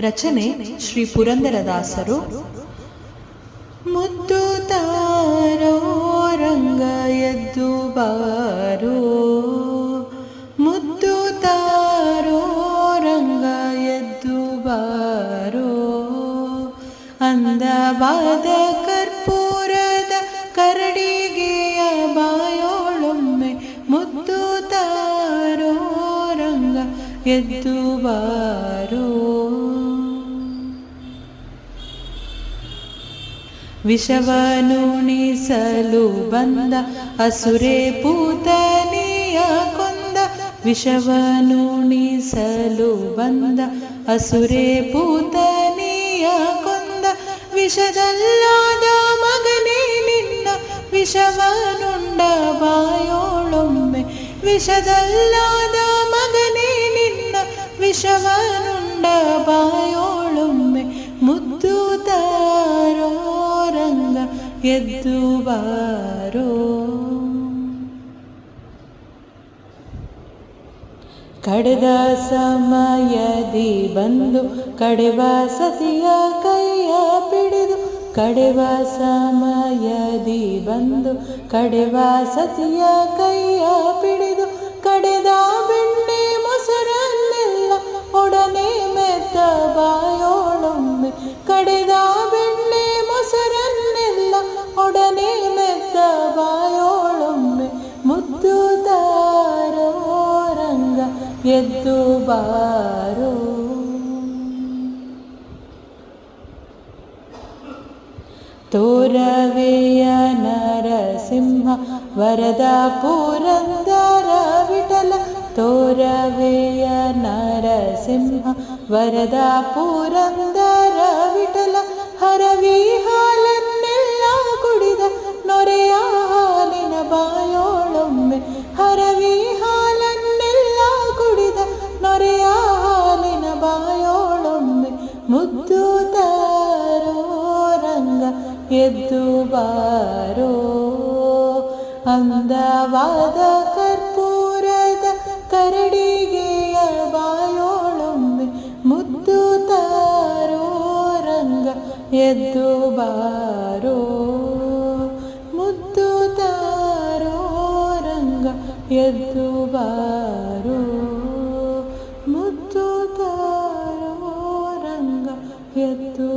ರಚನೆ ಶ್ರೀ ಪುರಂದರದಾಸರು. ಮುದ್ದು ತಾರೋ ರಂಗ ಎದ್ದು ಬಾರೋ. ಮುದ್ದು ತಾರೋ ರಂಗ ಎದ್ದು ಬಾರೋ. ಅಂದವಾದ ಕರ್ಪೂರದ ಕರಡಿಗೆಯ ಬಾಯೋಳೊಮ್ಮೆ ಮುದ್ದು ತಾರೋ ರಂಗ ಎದ್ದು ಬಾರೋ. ವಿಷವನುಣಿಸಲು ಬಂದ ಅಸುರೆ ಪೂತನೆಯ ಕೊಂದ ವಿಷವನುಣಿಸಲು ಬಂದ ಅಸುರೆ ಪೂತನೆಯ ಕೊಂದ ವಿಷದಲ್ಲಾದ ಮಗನೇ ನಿನ್ನ ವಿಷವನುಂಡ ಬಾಯೋಳೊಮ್ಮೆ ವಿಷದಲ್ಲಾದ ಮಗನೇ ನಿನ್ನ ವಿಷವನುಂಡ ಬಾಯೋಳೊಮ್ಮೆ ಎದ್ದು ಬಾರೋ. ಕಡೆದ ಸಮಯದಿ ಬಂದು, ಕಡೆವ ಸತಿಯ ಕೈಯ ಪಿಡಿದು, ಕಡೆವ ಸಮಯದಿ ಬಂದು, ಕಡೆವ ಸತಿಯ ಕೈಯ ಪಿಡಿದು, ಕಡೆದ यद्वेय नरसिंह वरद पुरन्दर विठल तोरवेय नरसिंह वरद पुरन्दर विठल हरविहार ಮುದ್ದು ತಾರೋ ರಂಗ ಎದ್ದು ಬಾರೋ. ಅಂದವಾದ ಕರ್ಪೂರದ ಕರಡಿಗೆಯ ಬಾಯೋಳೊಮ್ಮೆ ಮುದ್ದು ತಾರೋ ರಂಗ ಎದ್ದು ಬಾರೋ. ಮುದ್ದು ತಾರೋ ರಂಗ ಎದ್ದು ಬಾರೋ.